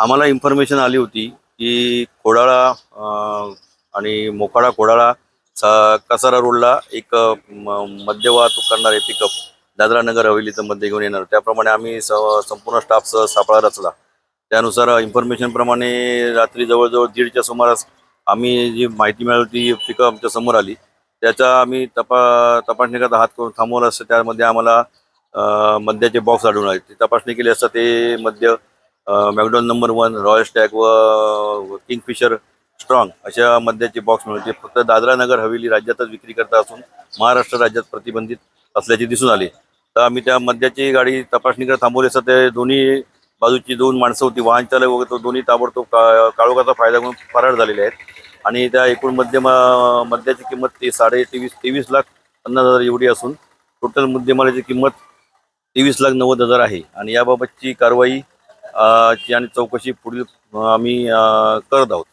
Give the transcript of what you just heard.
आम्हाला इन्फॉर्मेशन आली होती की कोडाळा आणि मोखाडा कोडाळा स- कसारा रोडला एक म- मद्य वाहतूक करणारे पिकअप दादरा नगर हवेलीचं मध्य घेऊन येणार. त्याप्रमाणे आम्ही स- संपूर्ण स्टाफ सापळा रचला. त्यानुसार इन्फॉर्मेशनप्रमाणे रात्री जवळजवळ दीडच्या सुमारास आम्ही जी माहिती मिळाली ती पिकअप आमच्यासमोर आली. त्याचा आम्ही तपा तपासणी करता हात करून थांबवलं असतं. त्यामध्ये आम्हाला मद्याचे बॉक्स आढळून आले. ती तपासणी केली असता ते मद्य McDowell's number one Royal Stag व किंगफिशर स्ट्रॉंग अशा मद्याचे बॉक्स मिळते फक्त दादरा नगर हवेली राज्यातच विक्री करता असून महाराष्ट्र राज्यात प्रतिबंधित असल्याचे दिसून आले. तर आम्ही त्या मद्याची गाडी तपासणीकडे थांबवली असता ते दोन्ही बाजूची दोन माणसं होती वाहन चालक वगैरे तो दोन्ही ताबडतोब का काळोखाचा फायदा घेऊन फरार झालेले आहेत. आणि त्या एकूण मध्यम मद्याची किंमत ती साडे तेवीस तेवीस लाख पन्नास हजार एवढी असून टोटल मुद्देमालाची किंमत तेवीस लाख नव्वद हजार आहे. आणि याबाबतची कारवाई ची आणि चौकशी पुढील आम्ही करत आहोत.